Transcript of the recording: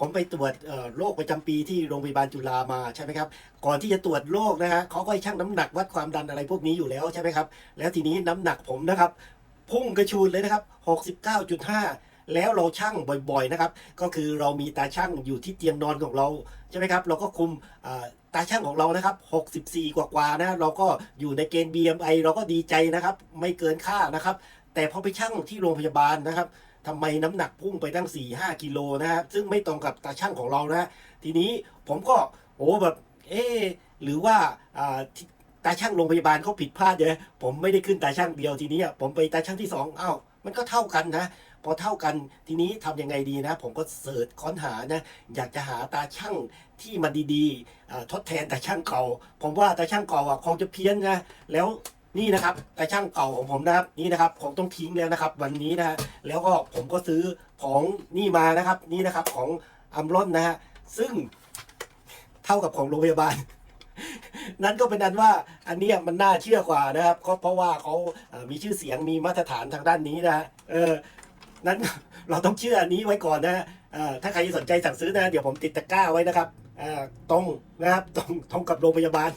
ผมไปตรวจโรคประจำปีที่โรงพยาบาลจุฬามาใช่ไหมครับ ก่อนที่จะตรวจโรคนะฮะเขาก็ให้ชั่งน้ำหนักวัดความดันอะไรพวกนี้อยู่แล้วใช่ไหมครับ แล้วทีนี้น้ำหนักผมนะครับ พุ่งกระชูดเลยนะครับ69.5แล้วเราชั่งบ่อยๆนะครับ ก็คือเรามีตาชั่งอยู่ที่เตียงนอนของเราใช่ไหมครับ เราก็คุมตาชั่งของเรานะครับ 64 กว่าๆนะ เราก็อยู่ในเกณฑ์ BMI เราก็ดีใจนะครับ ไม่เกินค่านะครับ แต่พอไปชั่งที่โรงพยาบาลนะครับ ทำไมน้ำหนักพุ่งไปตั้ง 4-5 กิโลนะฮะซึ่งไม่ตรงกับตาช่างของเรานะทีนี้ผมก็โอ้แบบเอ๊หรือว่าตาช่างโรงพยาบาลเขาผิดพลาดเนี่ยผมไม่ได้ขึ้นตาช่างเดียวทีนี้ผมไปตาช่างที่สองอ้าวมันก็เท่ากันนะ พอเท่ากันทีนี้ทำยังไงดีนะ ผมก็เสิร์ชค้นหานะ อยากจะหาตาช่างที่มันดีๆทดแทนตาช่างเก่า ผมว่าตาช่างเก่าอะคงจะเพี้ยนนะแล้ว นี่นะครับตาช่างเก่าของผมนะครับนี่นะครับคงต้องทิ้งแล้วนะครับ วันนี้นะฮะแล้วก็ผมก็ซื้อของนี่มานะครับ นี่นะครับของอัมรอนนะฮะซึ่งเท่ากับของโรงพยาบาล นั่นก็เป็นอันว่าอันนี้มันน่าเชื่อกว่านะครับเพราะว่าเขามีชื่อเสียงมีมาตรฐานทางด้านนี้นะฮะเออนั้นเราต้องเชื่ออันนี้ไว้ก่อนนะฮะถ้าใครสนใจสั่งซื้อนะ เดี๋ยวผมติดตะกร้าไว้นะครับตรงนะครับตรงตรงกับโรงพยาบาล